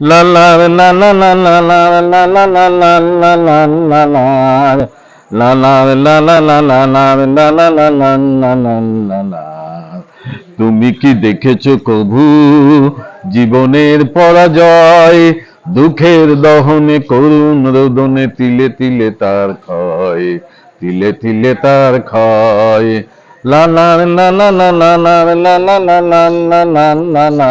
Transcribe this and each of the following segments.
La la la la la la la la la la la la la la la La la la la la la la la la la la la la la la তুমি কি দেখেছ কভু জীবনের পরাজয় দুঃখের দহনে করুণ রোদনে তিলে তিলে তার ক্ষয় তিলে তিলে তার ক্ষয় লা লা লা লা লা লা লা লা লা লা লা লা লা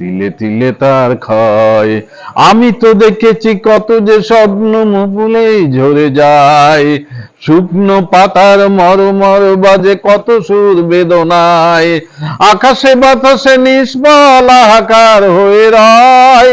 তিলে তিলে তার ক্ষয়। আমি তো দেখেছি কত যে স্বপ্ন মুকুলেই ঝরে যায়। শুকনো পাতার মরমর বাজে কত সুর বেদনায়। আকাশে বাতাসে নিষ্ফল হাকার হয়ে রয়।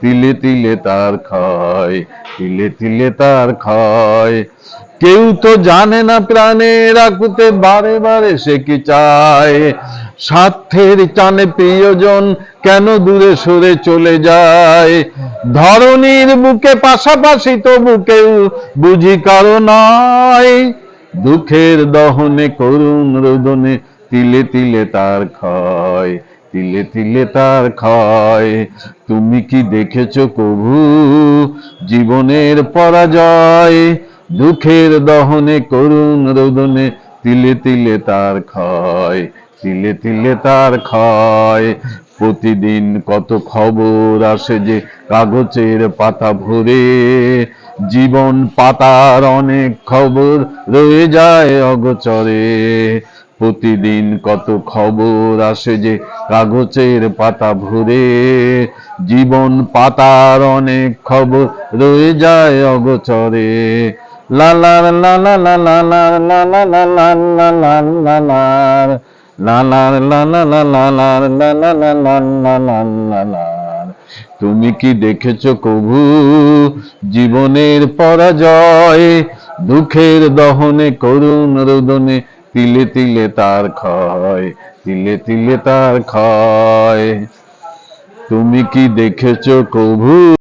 তিলে তিলে তার ক্ষয় তিলে তিলে তার ক্ষয় কেউ তো জানে না প্রাণের আকুতে বারে বারে সে কি চায়। স্বার্থের টানে প্রিয়জন কেন দূরে সরে চলে যায়? ধরনীর বুকে পাশাপাশি তবু কেউ বুঝি কারও নয় দুঃখের দহনে করুণ রোদনে তিলে তিলে তার ক্ষয় তিলে তিলে তার ক্ষয় তুমি কি দেখেছ কভু জীবনের পরাজয়? দুঃখের দহনে করুণ রোদনে তিলে তিলে তার ক্ষয় তিলে তিলে তার ক্ষয় প্রতিদিন কত খবর আসে যে কাগজের পাতা ভরে। জীবন পাতার অনেক খবর রয়ে যায় অগচরে। প্রতিদিন কত খবর আসে যে কাগজের পাতা ভরে জীবন পাতার অনেক খবর রয়ে যায় অগচরে লালার লালা লালা লালা লালা লালা লালার লালার লালা লালা লালা লালা লালার তুমি কি দেখেছ কভু জীবনের পরাজয় দুঃখের দহনে করুণ রোদনে তিলে তিলে তার ক্ষয় তিলে তিলে তার ক্ষয়। তুমি কি দেখেছ কভু